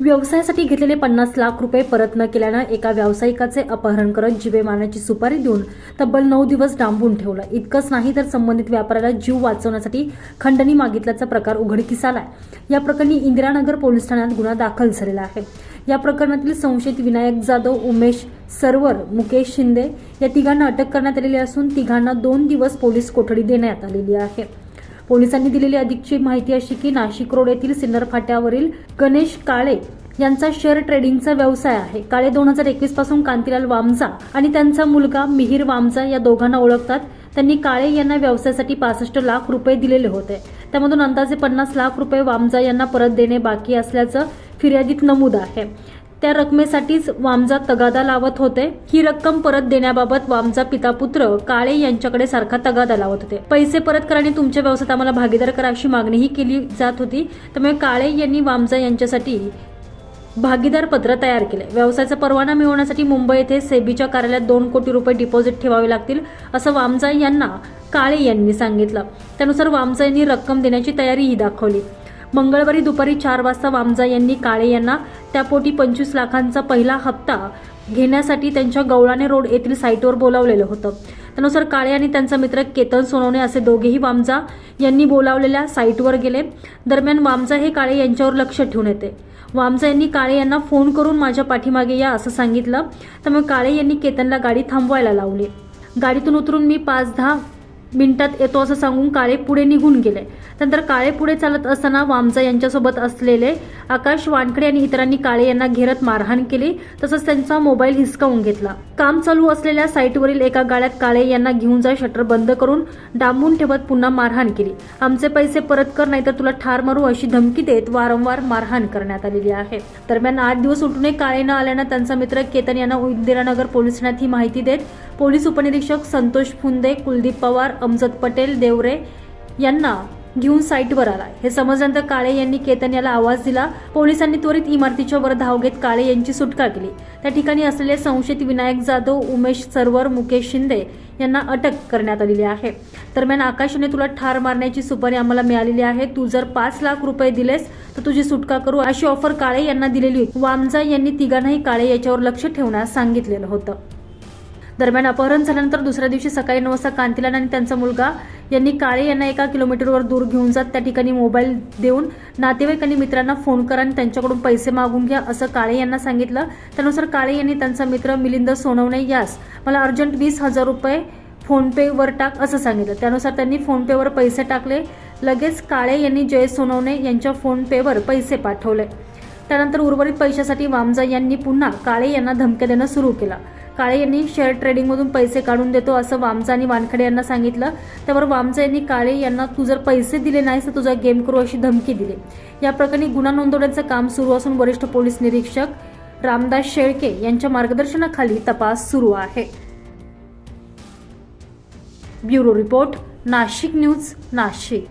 व्यवसायासाठी घेतलेले पन्नास लाख रुपये परत न केल्यानं एका व्यावसायिकाचे अपहरण करत जिवे मारण्याची सुपारी देऊन तब्बल नऊ दिवस डांबून ठेवलं. इतकंच नाही तर संबंधित व्यापाऱ्याला जीव वाचवण्यासाठी खंडणी मागितल्याचा प्रकार उघडकीस आलाय. या प्रकरणी इंदिरानगर पोलीस ठाण्यात गुन्हा दाखल झालेला आहे. या प्रकरणातील संशयित विनायक जाधव उमेश सरवर मुकेश शिंदे या तिघांना अटक करण्यात आलेली असून तिघांना दोन दिवस पोलीस कोठडी देण्यात आलेली आहे. पोलिसांनी दिलेली अधिकची माहिती अशी की नाशिक रोड येथील सिन्नर फाट्यावरील गणेश काळे यांचा शेअर ट्रेडिंगचा व्यवसाय आहे. काळे दोन हजार एकवीसपासून कांतीलाल वामजा आणि त्यांचा मुलगा मिहीर वामजा या दोघांना ओळखतात. त्यांनी काळे यांना व्यवसायासाठी पासष्ट लाख रुपये दिलेले होते. त्यामधून अंदाजे पन्नास लाख रुपये वामजा यांना परत देणे बाकी असल्याचं फिर्यादीत नमूद आहे. त्या रकमेसाठीच वामजा तगादा लावत होते. ही रक्कम परत देण्याबाबत वामजा पिता पुत्र काळे यांच्याकडे सारखा तगादा लावत होते. पैसे परत करा आणि तुमच्या व्यवसायात आम्हाला भागीदार करा अशी मागणीही केली जात होती. त्यामुळे काळे यांनी वामजा यांच्यासाठी भागीदार पत्र तयार केले. व्यवसायाचा परवाना मिळवण्यासाठी मुंबई येथे सेबीच्या कार्यालयात दोन कोटी रुपये डिपॉझिट ठेवावे लागतील असं वामजा यांना काळे यांनी सांगितलं. त्यानुसार वामजा यांनी रक्कम देण्याची तयारीही दाखवली. मंगळवारी दुपारी चार वाजता वामजा यांनी काळे यांना त्यापोटी पंचवीस लाखांचा पहिला हप्ता घेण्यासाठी त्यांच्या गवळाने रोड येथील साईटवर बोलावलेलं होतं. त्यानुसार काळे आणि त्यांचा मित्र केतन सोनवणे असे दोघेही वामजा यांनी बोलावलेल्या साईटवर गेले. दरम्यान वामजा हे काळे यांच्यावर लक्ष ठेवून येते. वामजा यांनी काळे यांना फोन करून माझ्या पाठीमागे या असं सांगितलं. त्यामुळे काळे यांनी केतनला गाडी थांबवायला लावली. गाडीतून उतरून मी पाच दहा मिनिटात येतो असं सांगून काळे पुढे निघून गेले. नंतर काळे पुढे चालत असताना वामजा यांच्यासोबत असलेले आकाश वानकडे आणि इतरांनी काळे यांना घेरत मारहाण केली. तसंच त्यांचा मोबाईल हिसकावून घेतला. काम चालू असलेल्या साईटवरील एका गाळ्यात काळे यांना घेऊन जा शटर बंद करून डांबून ठेवत पुन्हा मारहाण केली. आमचे पैसे परत कर नाहीतर तुला ठार मारू अशी धमकी देत वारंवार मारहाण करण्यात आलेली आहे. दरम्यान आठ दिवस उठूनही काळे न आल्यानं त्यांचा मित्र केतन यांना इंदिरानगर पोलीस ठाण्यात ही माहिती देत पोलीस उपनिरीक्षक संतोष फुंदे कुलदीप पवार अमजद पटेल देवरे यांना घेऊन साईटवर आला हे समजल्यानंतर काळे यांनी केतन याला आवाज दिला. पोलिसांनी त्वरित इमारतीच्या वर धाव घेत काळे यांची सुटका केली. त्या ठिकाणी असलेले संशयित विनायक जाधव उमेश सरवर मुकेश शिंदे यांना अटक करण्यात आलेली आहे. दरम्यान आकाशने तुला ठार मारण्याची सुपारी आम्हाला मिळालेली आहे. तू जर पाच लाख रुपये दिलेस तर तुझी सुटका करू अशी ऑफर काळे यांना दिलेली होती. वामजा यांनी तिघांनाही काळे याच्यावर लक्ष ठेवण्यास सांगितलेलं होतं. दरम्यान अपहरण झाल्यानंतर दुसऱ्या दिवशी सकाळी नऊ वाजता कांतीलाल आणि त्यांचा मुलगा यांनी काळे यांना एका किलोमीटरवर दूर घेऊन जात त्या ठिकाणी मोबाईल देऊन नातेवाईक आणि मित्रांना फोन करा आणि त्यांच्याकडून पैसे मागून घ्या असं काळे यांना सांगितलं. त्यानुसार काळे यांनी त्यांचा मित्र मिलिंद सोनवणे यास मला अर्जंट वीस हजार रुपये फोनपेवर टाक असं सांगितलं. त्यानुसार त्यांनी फोनपेवर पैसे टाकले. लगेच काळे यांनी जय सोनवणे यांच्या फोनपेवर पैसे पाठवले. त्यानंतर उर्वरित पैशासाठी वामजा यांनी पुन्हा काळे यांना धमक्या देणं सुरू केलं. काळे यांनी शेअर ट्रेडिंगमधून पैसे काढून देतो असं वामचा आणि वानखडे यांना सांगितलं. त्यावर वामचा यांनी काळे यांना तू जर पैसे दिले नाहीस तर तुझा गेम करू अशी धमकी दिली. या प्रकरणी गुन्हा नोंदवण्याचं काम सुरू असून वरिष्ठ पोलीस निरीक्षक रामदास शेळके यांच्या मार्गदर्शनाखाली तपास सुरू आहे. Bureau report Nashik news Nashik.